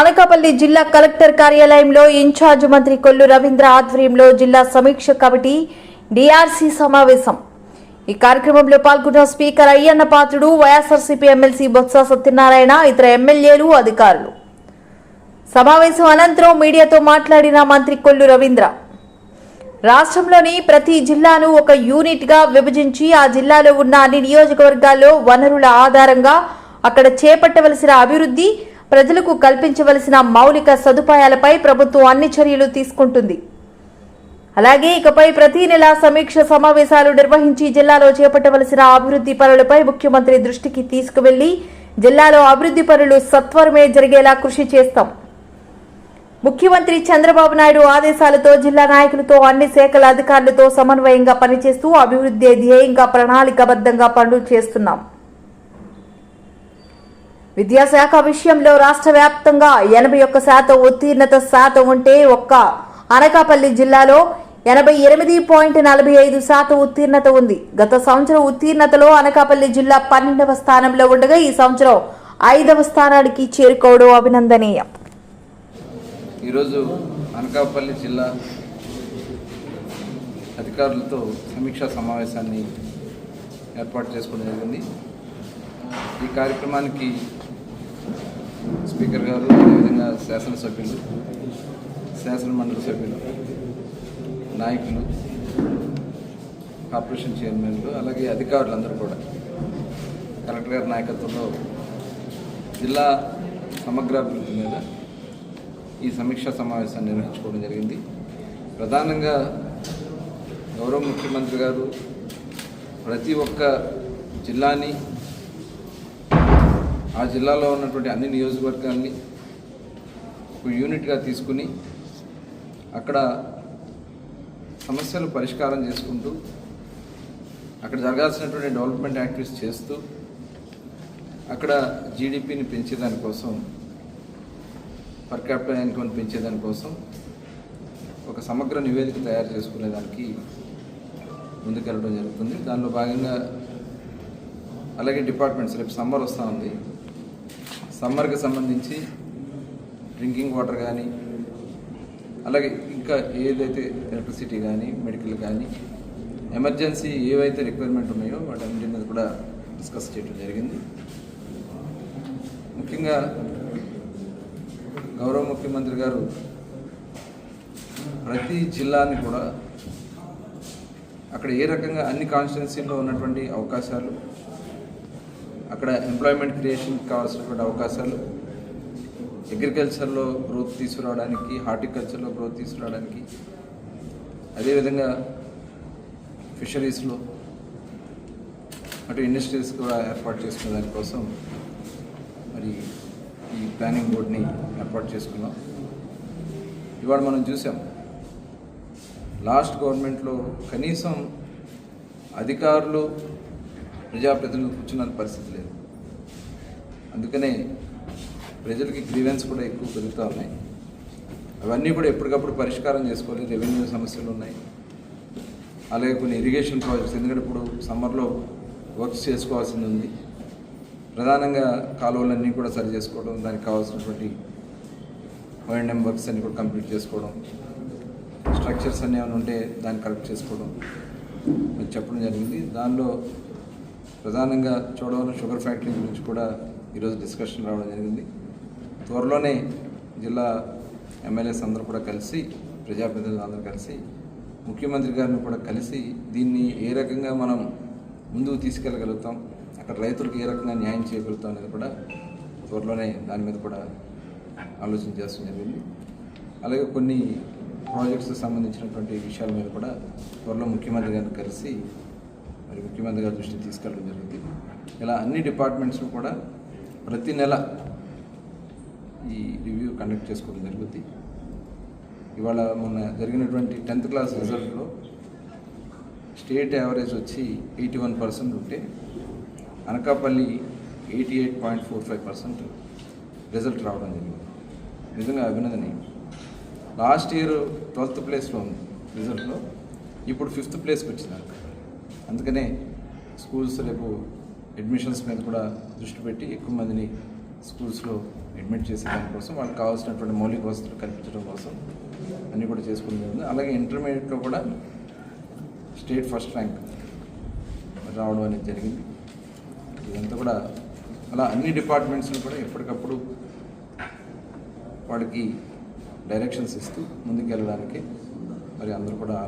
అనకాపల్లి జిల్లా కలెక్టర్ కార్యాలయంలో ఇన్ఛార్జ్ మంత్రి కొల్లు రవీంద్ర ఆధ్వర్యంలో జిల్లా సమీక్ష కమిటీ డిఆర్సీ సమావేశం. ఈ కార్యక్రమంలో పాల్గొన్న speaker Ayyanna Patrudu YSRCP MLC Botsa Satyanarayana ఇతర ఎమ్మెల్యేలు అధికారులు. సమావేశం అనంతరం మీడియాతో మాట్లాడిన మంత్రి కొల్లు రవీంద్ర రాష్ట్రంలోని ప్రతి జిల్లాను ఒక యూనిట్గా విభజించి ఆ జిల్లాలో ఉన్న అన్ని నియోజకవర్గాల్లో వనరుల ఆధారంగా అక్కడ చేపట్టవలసిన అభివృద్ధి ప్రజలకు కల్పించవలసిన మౌలిక సదుపాయాలపై ప్రభుత్వం అన్ని చర్యలు తీసుకుంటుంది. అలాగే ఇకపై ప్రతి నెల సమీక్ష సమావేశాలు నిర్వహించి జిల్లాలో చేపట్టవలసిన అభివృద్ధి పనులపై ముఖ్యమంత్రి దృష్టికి తీసుకువెళ్ళి జిల్లాలో అభివృద్ధి పనులు సత్వరమే జరిగేలా కృషి చేస్తాం. ముఖ్యమంత్రి చంద్రబాబు నాయుడు ఆదేశాలతో జిల్లా నాయకులతో అన్ని శాఖల అధికారులతో సమన్వయంగా పనిచేస్తూ అభివృద్ధి ధ్యేయంగా ప్రణాళికాబద్ధంగా పనులు చేస్తున్నాం. విద్యాశాఖ విషయంలో రాష్ట్ర వ్యాప్తంగా ఎనభై ఒక్క శాతం ఉత్తీర్ణత శాతం ఉంటే ఒక్క అనకాపల్లి జిల్లాలో ఎనభై ఎనిమిది పాయింట్ నలభై ఐదు శాతం ఉత్తీర్ణత ఉంది. గత సంవత్సరం ఉత్తీర్ణతలో అనకాపల్లి జిల్లా పన్నెండవ స్థానంలో ఉండగా ఈ సంవత్సరం ఐదవ స్థానానికి చేరుకోవడం అభినందనీయం. ఈరోజు అనకాపల్లి జిల్లా అధికారులతో సమీక్షా సమావేశాన్ని ఏర్పాటు చేసుకోవడం జరిగింది. ఈ కార్యక్రమానికి స్పీకర్ గారు అదేవిధంగా శాసనసభ్యులు శాసన మండలి సభ్యులు నాయకులు కార్పొరేషన్ చైర్మన్లు అలాగే అధికారులందరూ కూడా కలెక్టర్ గారి నాయకత్వంలో జిల్లా సమగ్రాభివృద్ధి మీద ఈ సమీక్షా సమావేశాన్ని నిర్వహించుకోవడం జరిగింది. ప్రధానంగా గౌరవ ముఖ్యమంత్రి గారు ప్రతి ఒక్క జిల్లాని ఆ జిల్లాలో ఉన్నటువంటి అన్ని నియోజకవర్గాల్ని ఒక యూనిట్గా తీసుకుని అక్కడ సమస్యలు పరిష్కారం చేసుకుంటూ అక్కడ జరగాల్సినటువంటి డెవలప్మెంట్ యాక్టివిటీస్ చేస్తూ అక్కడ జీడిపిని పెంచేదానికోసం పర్ క్యాపిటల్ ఇన్కమ్ పెంచేదానికోసం ఒక సమగ్ర నివేదిక తయారు చేసుకునేదానికి ముందుకెళ్ళడం జరుగుతుంది. దానిలో భాగంగా అలాగే డిపార్ట్మెంట్స్ రేపు సమ్మర్ వస్తూ ఉంది. సమ్మర్కి సంబంధించి డ్రింకింగ్ వాటర్ కానీ అలాగే ఇంకా ఏదైతే ఎలక్ట్రిసిటీ కానీ మెడికల్ కానీ ఎమర్జెన్సీ ఏవైతే రిక్వైర్మెంట్ ఉన్నాయో వాటన్నిటి మీద కూడా డిస్కస్ చేయడం జరిగింది. ముఖ్యంగా గౌరవ ముఖ్యమంత్రి గారు ప్రతి జిల్లాని కూడా అక్కడ ఏ రకంగా అన్ని కాన్స్టిట్యున్సీల్లో ఉన్నటువంటి అవకాశాలు అక్కడ ఎంప్లాయ్మెంట్ క్రియేషన్కి కావాల్సినటువంటి అవకాశాలు అగ్రికల్చర్లో గ్రోత్ తీసుకురావడానికి హార్టికల్చర్లో గ్రోత్ తీసుకురావడానికి అదేవిధంగా ఫిషరీస్లో అటు ఇండస్ట్రీస్ కూడా ఏర్పాటు చేసుకునే దానికోసం మరి ఈ ప్లానింగ్ బోర్డ్ని ఏర్పాటు చేసుకున్నాం. ఇవాళ మనం చూసాం లాస్ట్ గవర్నమెంట్లో కనీసం అధికారులు ప్రజాప్రతినిధులు కూర్చున్న పరిస్థితి లేదు. అందుకనే ప్రజలకి గ్రీవెన్స్ కూడా ఎక్కువ పెరుగుతూ ఉన్నాయి. అవన్నీ కూడా ఎప్పటికప్పుడు పరిష్కారం చేసుకోవాలి రెవెన్యూ సమస్యలు ఉన్నాయి. అలాగే కొన్ని ఇరిగేషన్ ప్రాజెక్ట్స్ ఎందుకంటే ఇప్పుడు సమ్మర్లో వర్క్స్ చేసుకోవాల్సింది ఉంది. ప్రధానంగా కాలువలన్నీ కూడా సరి చేసుకోవడం దానికి కావాల్సినటువంటి ఓఎండ్ఎం వర్క్స్ అన్ని కూడా కంప్లీట్ చేసుకోవడం స్ట్రక్చర్స్ అన్నీ ఏమైనా ఉంటే దాన్ని కరెక్ట్ చేసుకోవడం అని చెప్పడం జరిగింది. దానిలో ప్రధానంగా చూడవరం షుగర్ ఫ్యాక్టరీ గురించి కూడా ఈరోజు డిస్కషన్ రావడం జరిగింది. త్వరలోనే జిల్లా ఎమ్మెల్యేస్ అందరూ కూడా కలిసి ప్రజాప్రతినిధులు అందరూ కలిసి ముఖ్యమంత్రి గారిని కూడా కలిసి దీన్ని ఏ రకంగా మనం ముందుకు తీసుకెళ్ళగలుగుతాం రైతులకు ఏ రకంగా న్యాయం చేయగలుగుతాం అనేది కూడా త్వరలోనే దాని మీద కూడా ఆలోచన చేస్తూ జరిగింది. అలాగే కొన్ని ప్రాజెక్ట్స్ సంబంధించినటువంటి విషయాల మీద కూడా త్వరలో ముఖ్యమంత్రి గారిని కలిసి మరి ముఖ్యమంత్రి గారి దృష్టికి తీసుకెళ్ళడం జరిగింది. ఇలా అన్ని డిపార్ట్మెంట్స్ కూడా ప్రతి నెల ఈ రివ్యూ కండక్ట్ చేసుకోవడం జరుగుద్ది. ఇవాళ మొన్న జరిగినటువంటి టెన్త్ క్లాస్ రిజల్ట్లో స్టేట్ యావరేజ్ వచ్చి ఎయిటీ వన్ పర్సెంట్ ఉంటే Anakapalli eighty eight point four five percent result రావడం జరిగింది. నిజంగా అభినందనీయం. లాస్ట్ ఇయర్ ట్వెల్త్ ప్లేస్లో ఉంది రిజల్ట్లో. ఇప్పుడు ఫిఫ్త్ ప్లేస్కి వచ్చింది అనకాపల్లి. అందుకనే స్కూల్స్ రేపు అడ్మిషన్స్ మీద కూడా దృష్టి పెట్టి ఎక్కువ మందిని స్కూల్స్లో అడ్మిట్ చేసే దానికోసం వాళ్ళకి కావాల్సినటువంటి మౌలిక వసతులు కల్పించడం కోసం అన్నీ కూడా చేసుకుని జరిగింది. అలాగే ఇంటర్మీడియట్లో కూడా స్టేట్ ఫస్ట్ ర్యాంక్ రావడం అనేది జరిగింది. ఇదంతా కూడా అలా అన్ని డిపార్ట్మెంట్స్ని కూడా ఎప్పటికప్పుడు వాడికి డైరెక్షన్స్ ఇస్తూ ముందుకెళ్ళడానికి మరి అందరూ కూడా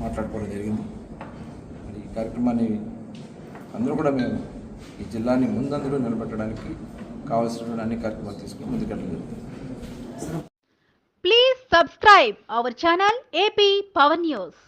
మాట్లాడుకోవడం జరిగింది. మరి ఈ కార్యక్రమాన్ని అందరూ కూడా మేము ఈ జిల్లాని ముందందులో నిలబెట్టడానికి కావాల్సినటువంటి అన్ని కార్యక్రమాలు తీసుకుని ముందుకెళ్ళడం జరుగుతుంది please subscribe our channel AP Pawan news